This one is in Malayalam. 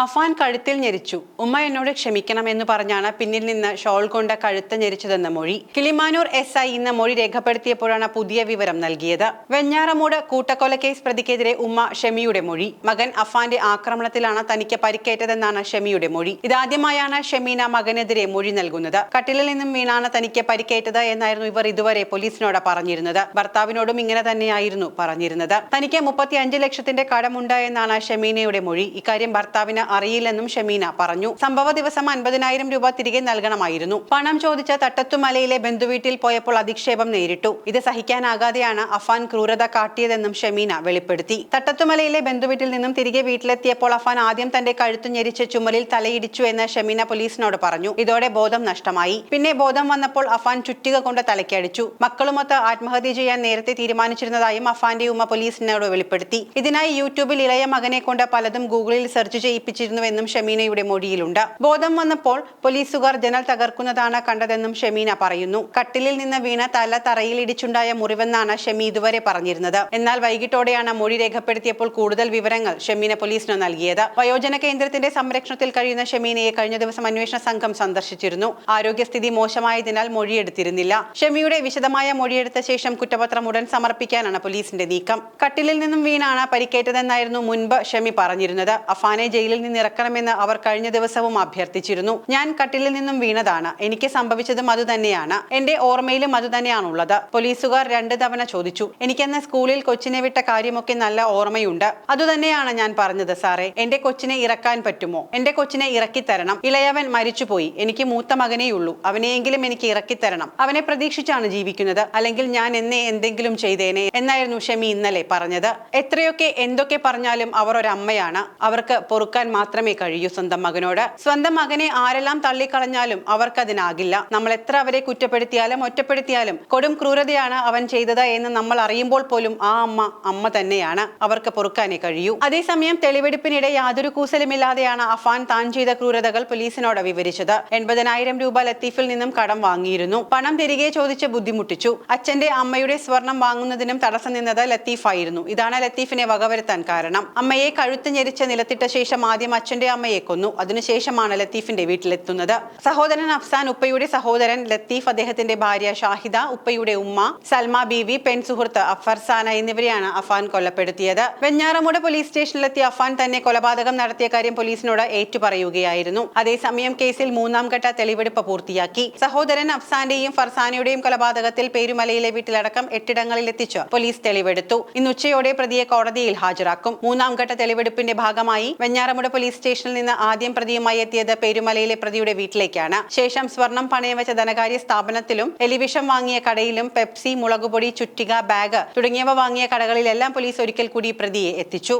അഫാൻ കഴുത്തിൽ ഞെരിച്ചു. ഉമ്മ എന്നോട് ക്ഷമിക്കണം എന്ന് പറഞ്ഞാണ് പിന്നിൽ നിന്ന് ഷോൾ കൊണ്ട കഴുത്ത് ഞെരിച്ചതെന്ന മൊഴി. കിളിമാനൂർ എസ് ഐ ഇന്ന് മൊഴി രേഖപ്പെടുത്തിയപ്പോഴാണ് പുതിയ വിവരം നൽകിയത്. വെഞ്ഞാറമൂട് കൂട്ടക്കൊല കേസ് പ്രതിക്കെതിരെ ഉമ്മ ഷെമിയുടെ മൊഴി. മകൻ അഫാന്റെ ആക്രമണത്തിലാണ് തനിക്ക് പരിക്കേറ്റതെന്നാണ് ഷെമിയുടെ മൊഴി. ഇതാദ്യമായാണ് ഷെമീന മകനെതിരെ മൊഴി നൽകുന്നത്. കട്ടിലിൽ നിന്നും വീണാണ് തനിക്ക് പരിക്കേറ്റത് എന്നായിരുന്നു ഇവർ ഇതുവരെ പോലീസിനോട് പറഞ്ഞിരുന്നത്. ഭർത്താവിനോടും ഇങ്ങനെ തന്നെയായിരുന്നു പറഞ്ഞിരുന്നത്. തനിക്ക് മുപ്പത്തി അഞ്ച് ലക്ഷത്തിന്റെ കടമുണ്ട് എന്നാണ് ഷെമീനയുടെ മൊഴി. ഇക്കാര്യം ഭർത്താവിന് അറിയില്ലെന്നും ഷമീന പറഞ്ഞു. സംഭവ ദിവസം അൻപതിനായിരം രൂപ തിരികെ നൽകണമായിരുന്നു. പണം ചോദിച്ച തട്ടത്തുമലയിലെ ബന്ധുവീട്ടിൽ പോയപ്പോൾ അധിക്ഷേപം നേരിട്ടു. ഇത് സഹിക്കാനാകാതെയാണ് അഫാൻ ക്രൂരത കാട്ടിയതെന്നും ഷമീന വെളിപ്പെടുത്തി. തട്ടത്തുമലയിലെ ബന്ധുവീട്ടിൽ നിന്നും തിരികെ വീട്ടിലെത്തിയപ്പോൾ അഫാൻ ആദ്യം തന്റെ കഴുത്തു ഞെരിച്ച് ചുമലിൽ തലയിടിച്ചു എന്ന് ഷമീന പോലീസിനോട് പറഞ്ഞു. ഇതോടെ ബോധം നഷ്ടമായി. പിന്നെ ബോധം വന്നപ്പോൾ അഫാൻ ചുറ്റിക കൊണ്ട് തലയ്ക്കടിച്ചു മക്കളുമൊത്ത് ആത്മഹത്യ ചെയ്യാൻ നേരത്തെ തീരുമാനിച്ചിരുന്നതായും അഫാന്റെ ഉമ്മ പോലീസിനോട് വെളിപ്പെടുത്തി. ഇതിനായി യൂട്യൂബിൽ ഇളയ മകനെ കൊണ്ട് പലതും ഗൂഗിളിൽ സെർച്ച് ചെയ്യിപ്പിച്ചിരുന്നുവെന്നും ഷമീനയുടെ മൊഴിയിലുണ്ട്. ബോധം വന്നപ്പോൾ പോലീസുകാർ ജനൽ തകർക്കുന്നതാണ് കണ്ടതെന്നും ഷമീന പറയുന്നു. കട്ടിലിൽ നിന്ന് വീണ തല തറയിൽ ഇടിച്ചുണ്ടായ മുറിവെന്നാണ് ഷമി ഇതുവരെ പറഞ്ഞിരുന്നത്. എന്നാൽ വൈകിട്ടോടെയാണ് മൊഴി രേഖപ്പെടുത്തിയപ്പോൾ കൂടുതൽ വിവരങ്ങൾ ഷമീന പോലീസിന് നൽകിയത്. വയോജന കേന്ദ്രത്തിന്റെ സംരക്ഷണത്തിൽ കഴിയുന്ന ഷമീനയെ കഴിഞ്ഞ ദിവസം അന്വേഷണ സംഘം സന്ദർശിച്ചിരുന്നു. ആരോഗ്യസ്ഥിതി മോശമായതിനാൽ മൊഴിയെടുത്തിരുന്നില്ല. ഷമിയുടെ വിശദമായ മൊഴിയെടുത്ത ശേഷം കുറ്റപത്രം ഉടൻ സമർപ്പിക്കാനാണ് പോലീസിന്റെ നീക്കം. കട്ടിലിൽ നിന്നും വീണാണ് പരിക്കേറ്റതെന്നായിരുന്നു മുൻപ് ഷമി പറഞ്ഞിരുന്നത്. അഫാനെ ജയിലിൽ നിന്ന് ഇറക്കണമെന്ന് അവർ കഴിഞ്ഞ ദിവസവും അഭ്യർത്ഥിച്ചിരുന്നു. ഞാൻ കട്ടിലിൽ നിന്നും വീണതാണ്. എനിക്ക് സംഭവിച്ചതും അതുതന്നെയാണ് എന്റെ ഓർമ്മയിലും അതുതന്നെയാണുള്ളത് പോലീസുകാർ രണ്ടു തവണ ചോദിച്ചു. എനിക്കെന്ന സ്കൂളിൽ കൊച്ചിനെ വിട്ട കാര്യമൊക്കെ നല്ല ഓർമ്മയുണ്ട്. അതുതന്നെയാണ് ഞാൻ പറഞ്ഞത് സാറേ. എന്റെ കൊച്ചിനെ ഇറക്കാൻ പറ്റുമോ? എന്റെ കൊച്ചിനെ ഇറക്കിത്തരണം. ഇളയവൻ മരിച്ചുപോയി. എനിക്ക് മൂത്ത മകനേയുള്ളൂ അവനെയെങ്കിലും എനിക്ക് ഇറക്കിത്തരണം. അവനെ പ്രതീക്ഷിച്ചാണ് ജീവിക്കുന്നത്. അല്ലെങ്കിൽ ഞാൻ എന്നെ എന്തെങ്കിലും ചെയ്തേനെ എന്നായിരുന്നു ഷമി ഇന്നലെ പറഞ്ഞത്. എത്രയൊക്കെ എന്തൊക്കെ പറഞ്ഞാലും അവർ ഒരമ്മയാണ്. അവർക്ക് പൊറുക്കാൻ മാത്രമേ കഴിയൂ സ്വന്തം മകനോട്. സ്വന്തം മകനെ ആരെല്ലാം തള്ളിക്കളഞ്ഞാലും അവർക്കതിനാകില്ല. നമ്മൾ എത്ര അവരെ കുറ്റപ്പെടുത്തിയാലും ഒറ്റപ്പെടുത്തിയാലും കൊടും ക്രൂരതയാണ് അവൻ ചെയ്തത് എന്ന് നമ്മൾ അറിയുമ്പോൾ പോലും ആ അമ്മ അമ്മ തന്നെയാണ് അവർക്ക് പൊറുക്കാനേ കഴിയൂ. അതേസമയം തെളിവെടുപ്പിനിടെ യാതൊരു കൂസലുമില്ലാതെയാണ് അഫാൻ താൻ ചെയ്ത ക്രൂരതകൾ പോലീസിനോട് വിവരിച്ചത്. എൺപതിനായിരം രൂപ ലത്തീഫിൽ നിന്നും കടം വാങ്ങിയിരുന്നു. പണം തിരികെ ചോദിച്ച് ബുദ്ധിമുട്ടിച്ചു. അച്ഛന്റെ അമ്മയുടെ സ്വർണം വാങ്ങുന്നതിനും തടസ്സം നിന്നത് ലത്തീഫായിരുന്നു. ഇതാണ് ലത്തീഫിനെ വകവരുത്താൻ കാരണം. അമ്മയെ കഴുത്ത് ഞെരിച്ച് നിലത്തിട്ട ശേഷം ആദ്യം അച്ഛന്റെ അമ്മയെ കൊന്നു. അതിനുശേഷമാണ് ലത്തീഫിന്റെ വീട്ടിലെത്തുന്നത്. സഹോദരൻ അഫ്സാൻ ഉപ്പയുടെ സഹോദരൻ ലത്തീഫ് അദ്ദേഹത്തിന്റെ ഭാര്യ ഷാഹിദ ഉപ്പയുടെ ഉമ്മ സൽമ ബീവി പെൺ സുഹൃത്ത് അഫർസാന എന്നിവരെയാണ് അഫാൻ കൊല്ലപ്പെടുത്തിയത് വെഞ്ഞാറമൂട് പോലീസ് സ്റ്റേഷനിലെത്തിയ അഫാൻ തന്നെ കൊലപാതകം നടത്തിയ കാര്യം പോലീസിനോട് ഏറ്റുപറയുകയായിരുന്നു. അതേസമയം കേസിൽ മൂന്നാം ഘട്ട തെളിവെടുപ്പ് പൂർത്തിയാക്കി. സഹോദരൻ അഫ്സാന്റെയും ഫർസാനയുടെയും കൊലപാതകത്തിൽ പേരുമലയിലെ വീട്ടിലടക്കം എട്ടിടങ്ങളിൽ എത്തിച്ച് പോലീസ് തെളിവെടുത്തു. ഇന്ന് ഉച്ചയോടെ പ്രതിയെ കോടതിയിൽ ഹാജരാക്കും. മൂന്നാം ഘട്ട തെളിവെടുപ്പിന്റെ ഭാഗമായി വെഞ്ഞാറമൂട് പോലീസ് സ്റ്റേഷനിൽ നിന്ന് ആദ്യം പ്രതിയുമായി എത്തിയത് പേരുമലയിലെ പ്രതിയുടെ വീട്ടിലേക്കാണ്. ശേഷം സ്വർണം പണയം വെച്ച ധനകാര്യ സ്ഥാപനത്തിലും എലിവിഷം വാങ്ങിയ കടയിലും പെപ്സി മുളകുപൊടി ചുറ്റിക ബാഗ് തുടങ്ങിയവ വാങ്ങിയ കടകളിലെല്ലാം പോലീസ് ഒരിക്കൽ കൂടി പ്രതിയെ എത്തിച്ചു.